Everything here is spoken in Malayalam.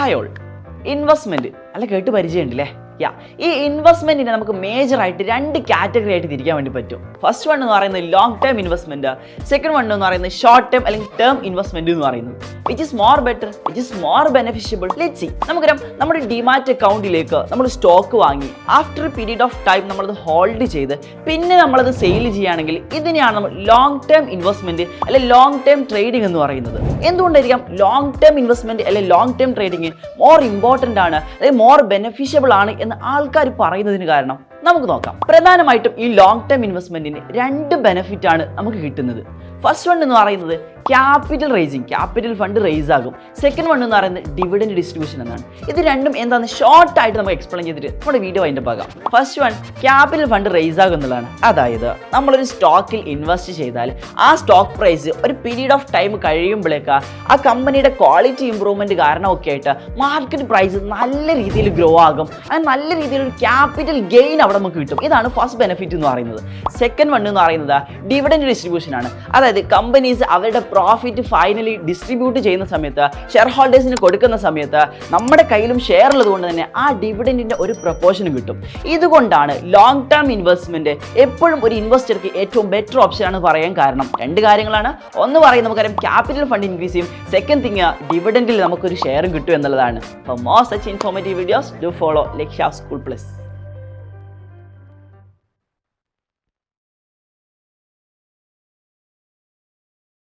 ഹായ് ഓൾ ഇൻവെസ്റ്റ്മെന്റ് അല്ല കേട്ട് പരിചയമുണ്ടല്ലേ? യാ ഈ ഇൻവെസ്റ്റ്മെന്റിനെ നമുക്ക് മേജർ ആയിട്ട് രണ്ട് കാറ്റഗറി ആയിട്ട് തിരിക്കാൻ വേണ്ടി പറ്റും. ഫസ്റ്റ് വൺ എന്ന് പറയുന്നത് long term investment second one എന്ന് പറയുന്നത് ഷോർട്ട് ടേം അല്ലെങ്കിൽ ടേം ഇൻവെസ്റ്റ്മെന്റ് എന്ന് പറയുന്നത്. Which is more better which is more beneficial let see നമുക്കറിയാം നമ്മുടെ ഡിമാറ്റ് അക്കൗണ്ടിലേക്ക് നമ്മൾ സ്റ്റോക്ക് വാങ്ങി. ആഫ്റ്റർ പീരീഡ് ഓഫ് ടൈം നമ്മളത് ഹോൾഡ് ചെയ്ത് പിന്നെ നമ്മളത് സെയിൽ ചെയ്യുകയാണെങ്കിൽ ഇതിനെയാണ് നമ്മൾ ലോങ് ടേം ഇൻവെസ്റ്റ്മെന്റ് അല്ലെ ലോങ് ടേം ട്രേഡിംഗ് എന്ന് പറയുന്നത്. എന്തുകൊണ്ടായിരിക്കാം ലോങ് ടേം ഇൻവെസ്റ്റ്മെന്റ് അല്ലെ long term trading more important ആണ് അല്ലെങ്കിൽ മോർ ബെനിഫിഷ്യബിൾ ആണ് എന്ന് ആൾക്കാർ പറയുന്നതിന് കാരണം നമുക്ക് നോക്കാം. പ്രധാനമായിട്ടും ഈ ലോങ് ടേം ഇൻവെസ്റ്റ്മെന്റിന് രണ്ട് ബെനിഫിറ്റ് ആണ് നമുക്ക് കിട്ടുന്നത്. ഫസ്റ്റ് വൺ എന്ന് പറയുന്നത് capital raising capital fund raise ആകും. സെക്കൻഡ് വൺ എന്ന് പറയുന്നത് ഡിവിഡൻഡ് ഡിസ്ട്രിബ്യൂഷൻ എന്നാണ്. ഇത് രണ്ടും എന്താണ് ഷോർട്ട് ആയിട്ട് നമുക്ക് എക്സ്പ്ലെയിൻ ചെയ്തിട്ട് നമ്മുടെ വീഡിയോ അതിന്റെ ഭാഗം. First one capital fund raise ആകും എന്നുള്ളതാണ്. അതായത് നമ്മളൊരു സ്റ്റോക്കിൽ ഇൻവെസ്റ്റ് ചെയ്താൽ ആ സ്റ്റോക്ക് പ്രൈസ് ഒരു പീരീഡ് ഓഫ് ടൈം കഴിയുമ്പോഴേക്ക് ആ കമ്പനിയുടെ ക്വാളിറ്റി ഇമ്പ്രൂവ്മെന്റ് കാരണമൊക്കെ ആയിട്ട് മാർക്കറ്റ് പ്രൈസ് നല്ല രീതിയിൽ ഗ്രോ ആകും. അത് നല്ല രീതിയിൽ ഒരു ക്യാപിറ്റൽ ഗെയിൻ അവിടെ നമുക്ക് കിട്ടും. ഇതാണ് ഫസ്റ്റ് ബെനിഫിറ്റ് എന്ന് പറയുന്നത്. സെക്കൻഡ് വൺ എന്ന് പറയുന്നത് ഡിവിഡൻഡ് ഡിസ്ട്രിബ്യൂഷൻ ആണ്. അതായത് കമ്പനീസ് അവരുടെ പ്രോഫിറ്റ് ഫൈനലി ഡിസ്ട്രിബ്യൂട്ട് ചെയ്യുന്ന സമയത്ത് ഷെയർ ഹോൾഡേഴ്സിന് കൊടുക്കുന്ന സമയത്ത് നമ്മുടെ കയ്യിലും ഷെയർ ഉള്ളതുകൊണ്ട് തന്നെ ആ ഡിവിഡന്റിന്റെ ഒരു പ്രപ്പോർഷനും കിട്ടും. ഇതുകൊണ്ടാണ് ലോങ് ടേം ഇൻവെസ്റ്റ്മെന്റ് എപ്പോഴും ഒരു ഇൻവെസ്റ്റർക്ക് ഏറ്റവും ബെറ്റർ ഓപ്ഷൻ ആണ് പറയാൻ കാരണം. രണ്ട് കാര്യങ്ങളാണ്. ഒന്ന് പറയും നമുക്കറിയാം ക്യാപിറ്റൽ ഫണ്ട് ഇൻക്രീസ് ചെയ്യും. സെക്കൻഡ് തിങ് ഡിവിഡന്റിൽ നമുക്കൊരു ഷെയറും കിട്ടും എന്നുള്ളതാണ്. For more such informative videos do follow Lakshya school plus